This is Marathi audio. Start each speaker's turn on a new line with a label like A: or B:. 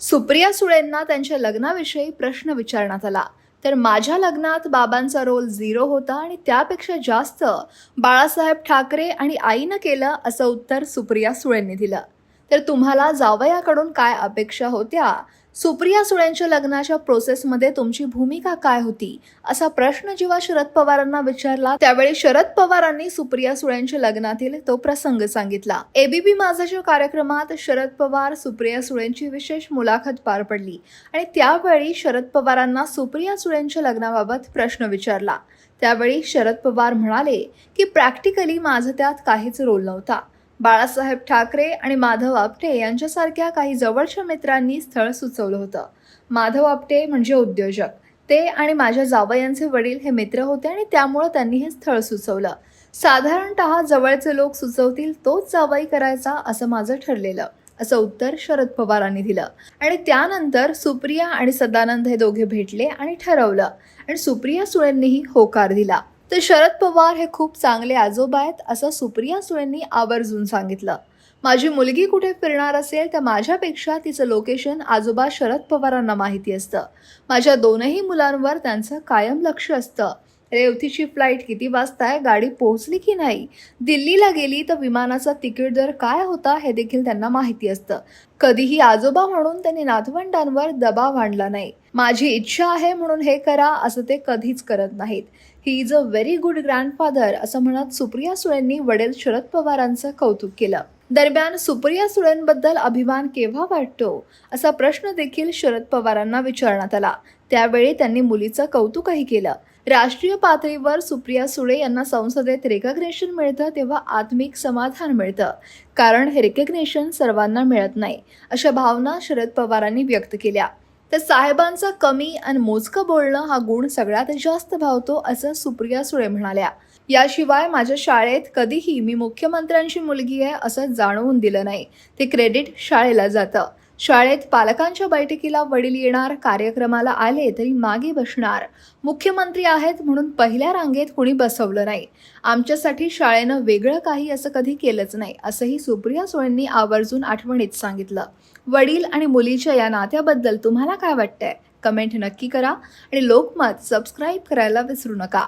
A: सुप्रिया सुळेंना त्यांच्या लग्नाविषयी प्रश्न विचारण्यात आला. तर माझ्या लग्नात बाबांचा रोल झिरो होता आणि त्यापेक्षा जास्त बाळासाहेब ठाकरे आणि आईनं केलं असं उत्तर सुप्रिया सुळेंनी दिलं. तर तुम्हाला जावयाकडून काय अपेक्षा होत्या? सुप्रिया सुळेंच्या लग्नाच्या प्रोसेसमध्ये तुमची भूमिका काय होती? असा प्रश्न जेव्हा शरद पवारांना विचारला त्यावेळी शरद पवारांनी सुप्रिया सुळेंच्या लग्नातील तो प्रसंग सांगितला. एबीपी माझाच्या कार्यक्रमात शरद पवार सुप्रिया सुळेंची विशेष मुलाखत पार पडली आणि त्यावेळी शरद पवारांना सुप्रिया सुळेंच्या लग्नाबाबत प्रश्न विचारला. त्यावेळी शरद पवार म्हणाले की प्रॅक्टिकली माझं त्यात काहीच रोल नव्हता. बाळासाहेब ठाकरे आणि माधव आपटे यांच्यासारख्या काही जवळच्या मित्रांनी स्थळ सुचवलं होतं. माधव आपटे म्हणजे उद्योजक. ते आणि माझ्या जावयांचे वडील हे मित्र होते आणि त्यामुळं त्यांनी हे स्थळ सुचवलं. साधारणतः जवळचे लोक सुचवतील तोच जावई करायचा असं माझं ठरलेलं असं उत्तर शरद पवारांनी दिलं. आणि त्यानंतर सुप्रिया आणि सदानंद हे दोघे भेटले आणि ठरवलं. आणि सुप्रिया सुळेंनीही होकार दिला. तर शरद पवार हे खूप चांगले आजोबा आहेत असं सुप्रिया सुळेंनी आवर्जून सांगितलं. माझी मुलगी कुठे फिरणार असेल तर माझ्यापेक्षा तिचं लोकेशन आजोबा शरद पवारांना माहिती असतं. माझ्या दोनही मुलांवर त्यांचं कायम लक्ष असतं. रेवतीची फ्लाईट किती वाजता आहे? गाडी पोहोचली की नाही? दिल्लीला गेली तर विमानाचा तिकीट दर काय होता? हे देखील त्यांना माहिती असतं. कधीही आजोबा म्हणून त्यांनी नातवंडांवर दबाव आणला नाही. माझी इच्छा आहे म्हणून हे करा असं ते कधीच करत नाहीत. He is a very good grandfather असं म्हणत सुप्रिया सुळेंनी वडील शरद पवारांचं कौतुक केलं. दरम्यान सुप्रिया सुळेंबद्दल अभिमान केव्हा वाटतो? असा प्रश्न देखील शरद पवारांना विचारण्यात आला. त्यावेळी त्यांनी मुलीचं कौतुकही केलं. राष्ट्रीय पातळीवर सुप्रिया सुळे यांना संसदेत रेकग्नेशन मिळतं तेव्हा आत्मिक समाधान मिळतं. कारण हे रेकग्नेशन सर्वांना मिळत नाही अशा भावना शरद पवारांनी व्यक्त केल्या. तर साहेबांचं कमी आणि मोजकं बोलणं हा गुण सगळ्यात जास्त भावतो असं सुप्रिया सुळे म्हणाल्या. याशिवाय माझ्या शाळेत कधीही मी मुख्यमंत्र्यांची मुलगी आहे असं जाणवून दिलं नाही. ते क्रेडिट शाळेला जातं. शाळेत पालकांच्या बैठकीला वडील येणार कार्यक्रमाला आले तरी मागे बसणार. मुख्यमंत्री आहेत म्हणून पहिल्या रांगेत कुणी बसवलं नाही. आमच्यासाठी शाळेनं वेगळं काही असं कधी केलंच नाही असंही सुप्रिया सुळेंनी आवर्जून आठवणीत सांगितलं. वडील आणि मुलीच्या या नात्याबद्दल तुम्हाला काय वाटतंय? कमेंट नक्की करा आणि लोकमत सबस्क्राईब करायला विसरू नका.